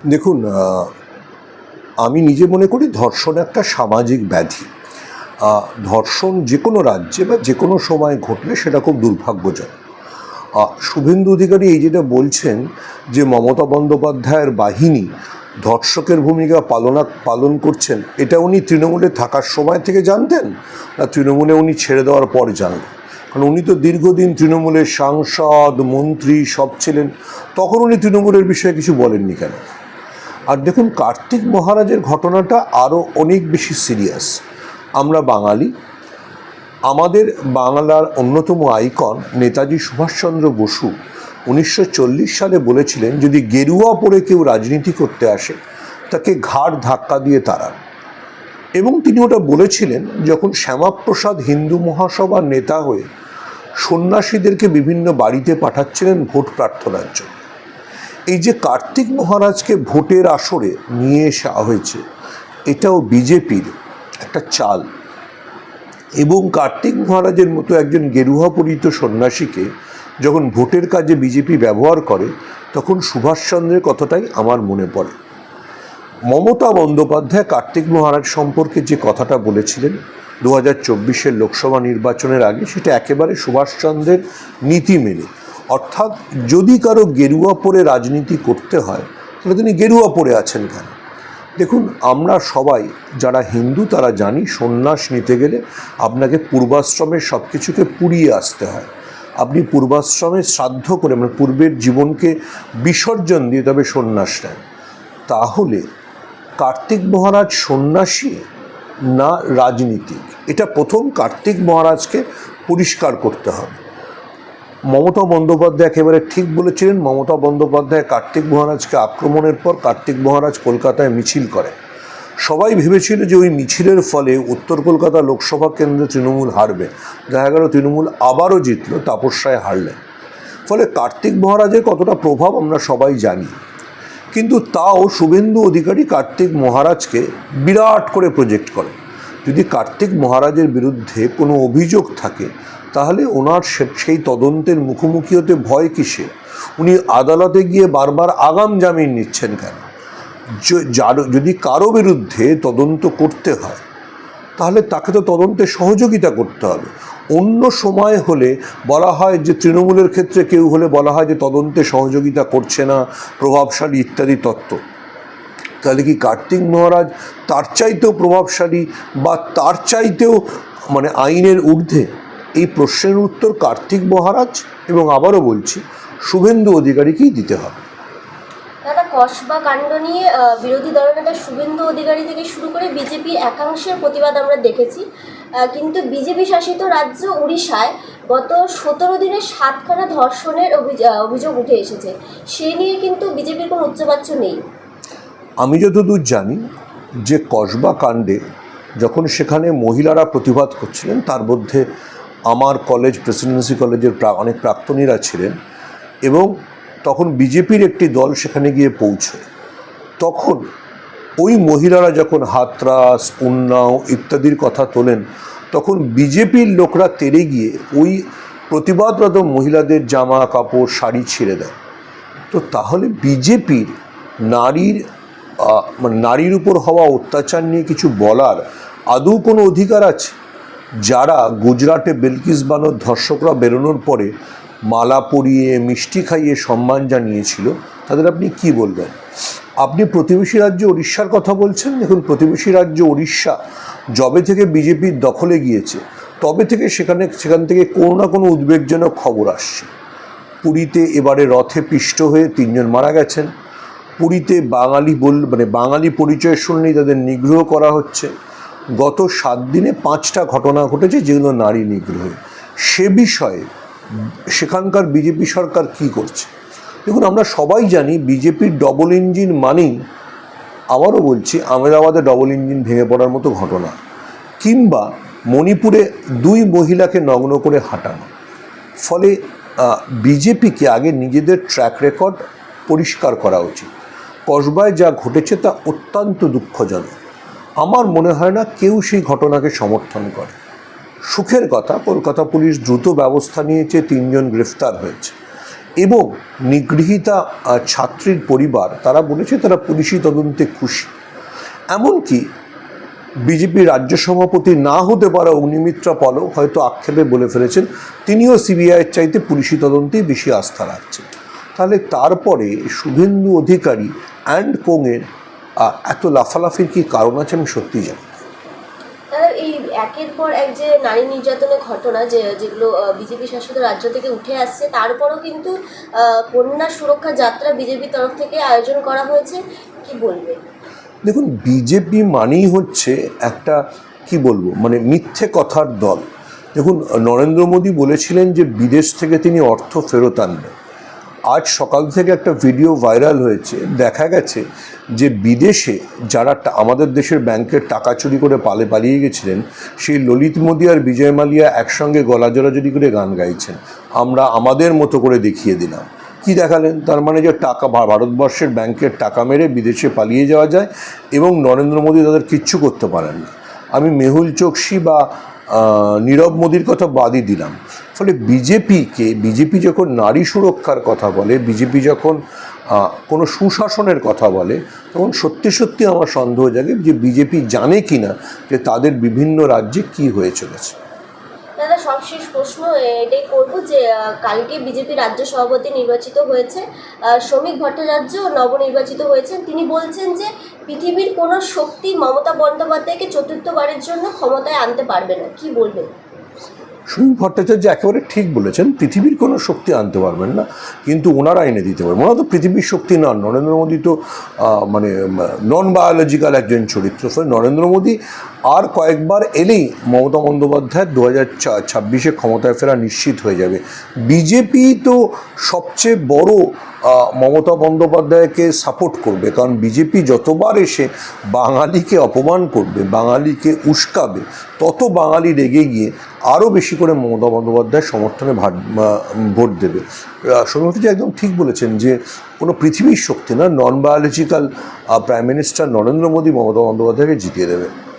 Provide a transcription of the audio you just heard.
দেখুন আমি নিজে মনে করি ধর্ষণ একটা সামাজিক ব্যাধি। ধর্ষণ যে কোনো রাজ্যে বা যে কোনো সময় ঘটলে সেটা খুব দুর্ভাগ্যজনক। শুভেন্দু অধিকারী এই যেটা বলছেন যে মমতা বন্দ্যোপাধ্যায়ের বাহিনী ধর্ষকের ভূমিকা পালনা পালন করছেন, এটা উনি তৃণমূলে থাকার সময় থেকে জানতেন না তৃণমূলে উনি ছেড়ে দেওয়ার পর জানলেন? কারণ উনি তো দীর্ঘদিন তৃণমূলের সাংসদ, মন্ত্রী, সব ছিলেন, তখন উনি তৃণমূলের বিষয়ে কিছু বলেননি কেন? আর দেখুন কার্তিক মহারাজের ঘটনাটা আরও অনেক বেশি সিরিয়াস আমরা বাঙালি, আমাদের বাংলার অন্যতম আইকন নেতাজি সুভাষচন্দ্র বসু উনিশশো চল্লিশ সালে বলেছিলেন, যদি গেরুয়া পরে কেউ রাজনীতি করতে আসে, তাকে ঘাড় ধাক্কা দিয়ে তাড়ান। এবং তিনি ওটা বলেছিলেন, যখন শ্যামাপ্রসাদ হিন্দু মহাসভার নেতা হয়ে সন্ন্যাসীদেরকে বিভিন্ন বাড়িতে পাঠাচ্ছিলেন ভোট প্রার্থনার জন্য। এই যে কার্তিক মহারাজকে ভোটের আসরে নিয়ে আসা হয়েছে, এটাও বিজেপির একটা চাল। এবং কার্তিক মহারাজের মতো একজন গেরুয়া পরিহিত সন্ন্যাসীকে যখন ভোটের কাজে বিজেপি ব্যবহার করে, তখন সুভাষচন্দ্রের কথাটাই আমার মনে পড়ে। মমতা বন্দ্যোপাধ্যায় কার্তিক মহারাজ সম্পর্কে যে কথাটা বলেছিলেন দু হাজার চব্বিশের লোকসভা নির্বাচনের আগে, সেটা একেবারে সুভাষচন্দ্রের নীতি মেনে। অর্থাৎ যদি কারও গেরুয়া পরে রাজনীতি করতে হয়, তাহলে তিনি গেরুয়া পরে আছেন কেন? দেখুন, আমরা সবাই যারা হিন্দু, তারা জানি সন্ন্যাস নিতে গেলে আপনাকে পূর্বাশ্রমের সব কিছুকে পুড়িয়ে আসতে হয়। আপনি পূর্বাশ্রমে শ্রাদ্ধ করে মানে পূর্বের জীবনকে বিসর্জন দিয়ে তবে সন্ন্যাস নেন। তাহলে কার্তিক মহারাজ সন্ন্যাসী না রাজনীতিক? এটা প্রথম কার্তিক মহারাজকে পরিষ্কার করতে হবে। মমতা বন্দ্যোপাধ্যায় একেবারে ঠিক বলেছিলেন। মমতা বন্দ্যোপাধ্যায় কার্তিক মহারাজকে আক্রমণের পর কার্তিক মহারাজ কলকাতায় মিছিল করে। সবাই ভেবেছিল যে ওই মিছিলের ফলে উত্তর কলকাতা লোকসভা কেন্দ্রে তৃণমূল হারবে। দেখা গেল তৃণমূল আবারও জিতল, তাপস রায় হারলেন। ফলে কার্তিক মহারাজের কতটা প্রভাব আমরা সবাই জানি। কিন্তু তাও শুভেন্দু অধিকারী কার্তিক মহারাজকে বিরাট করে প্রজেক্ট করে। যদি কার্তিক মহারাজের বিরুদ্ধে কোনো অভিযোগ থাকে তাহলে ওনার সেই তদন্তের মুখোমুখি হতে ভয় কিসে উনি আদালতে গিয়ে বারবার আগাম জামিন নিচ্ছেন কেন? যদি কারও বিরুদ্ধে তদন্ত করতে হয়, তাহলে তাকে তো তদন্তে সহযোগিতা করতে হবে। অন্য সময় হলে বলা হয় যে তৃণমূলের ক্ষেত্রে কেউ হলে বলা হয় যে তদন্তে সহযোগিতা করছে না, প্রভাবশালী ইত্যাদি তত্ত্ব। তাহলে কি কার্তিক মহারাজ তার চাইতেও প্রভাবশালী বা তার চাইতেও মানে আইনের ঊর্ধ্বে? এই প্রশ্নের উত্তর কার্তিক মহারাজ এবং আবারও বলছি শুভেন্দু অধিকারীকেই দিতে হবে। দাদা কসবা কাণ্ড নিয়ে বিরোধী দলনেতা শুভেন্দু অধিকারী থেকে শুরু করে বিজেপির একাংশের প্রতিবাদ আমরা দেখেছি। কিন্তু বিজেপি শাসিত রাজ্য উড়িষ্যায় গত সতেরো দিনে সাতখানা ধর্ষণের অভিযোগ অভিযোগ উঠে এসেছে। সে নিয়ে কিন্তু বিজেপির কোনো উচ্চবাচ্য নেই। আমি যতদূর জানি যে কসবা কাণ্ডে যখন সেখানে মহিলারা প্রতিবাদ করছিলেন তার মধ্যে আমার কলেজ, প্রেসিডেন্সি কলেজের প্রা- অনেক প্রাক্তনীরা ছিলেন এবং তখন বিজেপির একটি দল সেখানে গিয়ে পৌঁছয়। তখন ওই মহিলারা যখন হাতরাস উন্নাও ইত্যাদির কথা তোলেন, তখন বিজেপির লোকরা তেড়ে গিয়ে ওই প্রতিবাদরত মহিলাদের জামা, কাপড়, শাড়ি ছিঁড়ে দেয়। তো তাহলে বিজেপির নারীর মানে নারীর উপর হওয়া অত্যাচার নিয়ে কিছু বলার আদৌ কোনো অধিকার আছে? যারা গুজরাটে বেলকিস বানোর ধর্ষকরা বেরোনোর পরে মালা পরিয়ে, মিষ্টি খাইয়ে সম্মান জানিয়েছিল, তাদের আপনি কি বলবেন? আপনি প্রতিবেশী রাজ্য উড়িষ্যার কথা বলছেন? দেখুন, প্রতিবেশী রাজ্য উড়িষ্যা যবে থেকে বিজেপির দখলে গিয়েছে, তবে থেকে সেখানে, সেখান থেকে কোনো না কোনো উদ্বেগজনক খবর আসছে। পুরীতে এবারে রথে পিষ্ট হয়ে তিনজন মারা গেছেন। পুরীতে বাঙালি বল মানে বাঙালি পরিচয় শুনলেই তাদের নিগ্রহ করা হচ্ছে। গত সাত দিনে পাঁচটা ঘটনা ঘটেছে যেগুলো নারী নিগ্রহ। সে বিষয়ে সেখানকার বিজেপি সরকার কি করছে? দেখুন, আমরা সবাই জানি বিজেপির ডবল ইঞ্জিন মানেই, আবারও বলছি আমেদাবাদে ডবল ইঞ্জিন ভেঙে পড়ার মতো ঘটনা। কিংবা মণিপুরে দুই মহিলাকে নগ্ন করে হাঁটানো। ফলে বিজেপিকে আগে নিজেদের ট্র্যাক রেকর্ড পরিষ্কার করা উচিত। কসবায় যা ঘটেছে তা অত্যন্ত দুঃখজনক। আমার মনে হয় না কেউ সেই ঘটনাকে সমর্থন করে। সুখের কথা, কলকাতা পুলিশ দ্রুত ব্যবস্থা নিয়েছে, তিনজন গ্রেফতার হয়েছে। এবং নিগৃহীতা ছাত্রীর পরিবার, তারা বলেছে তারা পুলিশি তদন্তে খুশি। এমনকি বিজেপি রাজ্য সভাপতি না হতে পারা অগ্নিমিত্রা পলক হয়তো আক্ষেপে বলে ফেলেছেন, তিনিও সিবিআইয়ের চাইতে পুলিশি তদন্তেই বেশি আস্থা রাখছেন। তাহলে তারপরে শুভেন্দু অধিকারী অ্যান্ড কোংয়ের এত লাফালাফির কি কারণ আছে আমি সত্যিই জানি এই একের পর এক যে নারী নির্যাতনের ঘটনা যে যেগুলো বিজেপি শাসিত রাজ্য থেকে উঠে আসছে তারপরও কিন্তু কন্যা সুরক্ষা যাত্রা বিজেপির তরফ থেকে আয়োজন করা হয়েছে কি বলবে? দেখুন বিজেপি মানেই হচ্ছে একটা কি বলব মানে মিথ্যে কথার দল। দেখুন নরেন্দ্র মোদী বলেছিলেন যে বিদেশ থেকে তিনি অর্থ ফেরত আনবেন। আজ সকাল থেকে একটা ভিডিও ভাইরাল হয়েছে। দেখা গেছে যে বিদেশে যারা আমাদের দেশের ব্যাংকের টাকা চুরি করে পালে পালিয়ে গেছিলেন, সেই ললিত মোদী আর বিজয় মালিয়া একসঙ্গে গলা জড়াজড়ি করে গান গাইছেন। আমরা আমাদের মতো করে দেখিয়ে দিলাম। কি দেখালেন? তার মানে যে টাকা ভারতবর্ষের ব্যাংকের টাকা মেরে বিদেশে পালিয়ে যাওয়া যায় এবং নরেন্দ্র মোদী তাদের কিচ্ছু করতে পারেন না। আমি মেহুল চোকসি বা নীরব মোদীর কথা বাদই দিলাম। ফলে বিজেপিকে, বিজেপি যখন নারী সুরক্ষার কথা বলে, বিজেপি যখন কোনো সুশাসনের কথা বলে, তখন সত্যি সত্যি আমার সন্দেহ জাগে যে বিজেপি জানে কি না যে তাদের বিভিন্ন রাজ্যে কি হয়ে চলেছে। দাদা সব শেষ প্রশ্ন এটাই করব যে কালকে বিজেপি রাজ্য সভাপতি নির্বাচিত হয়েছে শ্রমিক ভট্টাচার্য নবনির্বাচিত হয়েছেন। তিনি বলছেন যে, পৃথিবীর কোনো শক্তি মমতা বন্দ্যোপাধ্যায়কে চতুর্থবারের জন্য ক্ষমতায় আনতে পারবে না। কি বলবেন? সুনীল ভট্টাচার্য একেবারে ঠিক বলেছেন, পৃথিবীর কোনো শক্তি আনতে পারবেন না, কিন্তু ওনারা এনে দিতে পারবেন। ওনারা তো পৃথিবীর শক্তি নন। নরেন্দ্র মোদী তো মানে নন বায়োলজিক্যাল একজন চরিত্র। ফলে নরেন্দ্র মোদী আর কয়েকবার এলেই মমতা বন্দ্যোপাধ্যায় দু হাজার ছাব্বিশে ক্ষমতায় ফেরা নিশ্চিত হয়ে যাবে। বিজেপি তো সবচেয়ে বড় মমতা বন্দ্যোপাধ্যায়কে সাপোর্ট করবে। কারণ বিজেপি যতবার এসে বাঙালিকে অপমান করবে, বাঙালিকে উস্কাবে, তত বাঙালি রেগে গিয়ে আরও বেশি করে মমতা বন্দ্যোপাধ্যায়ের সমর্থনে ভাট- ভোট দেবে। সৌমতিজি একদম ঠিক বলেছেন যে কোনো পৃথিবীর শক্তি না non biological prime minister Narendra Modi Mamata বন্দ্যোপাধ্যায়কে জিতিয়ে দেবে।